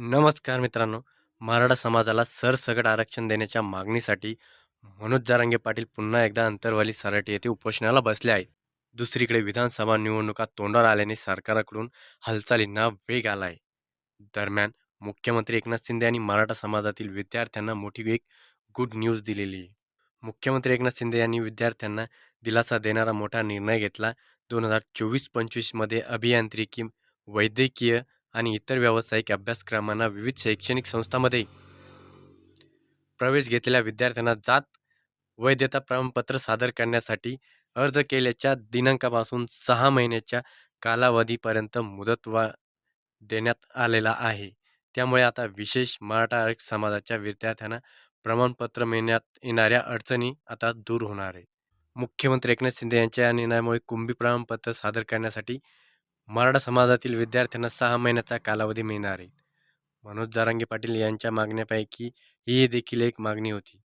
नमस्कार मित्रांनो. मराठा समाजाला सरसकट आरक्षण देण्याच्या मागणीसाठी मनोज जारांगे पाटील पुन्हा एकदा अंतरवाली सराटी येथे उपोषणाला बसले आहेत. दुसरीकडे विधानसभा निवडणुका तोंडावर आल्याने सरकारकडून हालचालींना वेग आला आहे. दरम्यान मुख्यमंत्री एकनाथ शिंदे यांनी मराठा समाजातील विद्यार्थ्यांना मोठी एक गुड न्यूज दिलेली आहे. मुख्यमंत्री एकनाथ शिंदे यांनी विद्यार्थ्यांना दिलासा देणारा मोठा निर्णय घेतला. दोन हजार चोवीस पंचवीसमध्ये अभियांत्रिकी, वैद्यकीय आणि इतर व्यावसायिक अभ्यासक्रमांना विविध शैक्षणिक संस्थांमध्ये प्रवेश घेतलेल्या विद्यार्थ्यांना जात वैधता प्रमाणपत्र सादर करण्यासाठी अर्ज केल्याच्या दिनांकापासून सहा महिन्याच्या कालावधीपर्यंत मुदतवा देण्यात आलेला आहे. त्यामुळे आता विशेष मराठा आरक्षण समाजाच्या विद्यार्थ्यांना प्रमाणपत्र मिळण्यात येणाऱ्या अडचणी आता दूर होणार आहेत. मुख्यमंत्री एकनाथ शिंदे यांच्या निर्णयामुळे कुंभी प्रमाणपत्र सादर करण्यासाठी मराठा समाजातील विद्यार्थ्यांना सहा महिन्याचा कालावधी मिळणार आहे. मनोज जरांगे पाटील यांच्या मागण्यांपैकी ही देखील एक मागणी होती.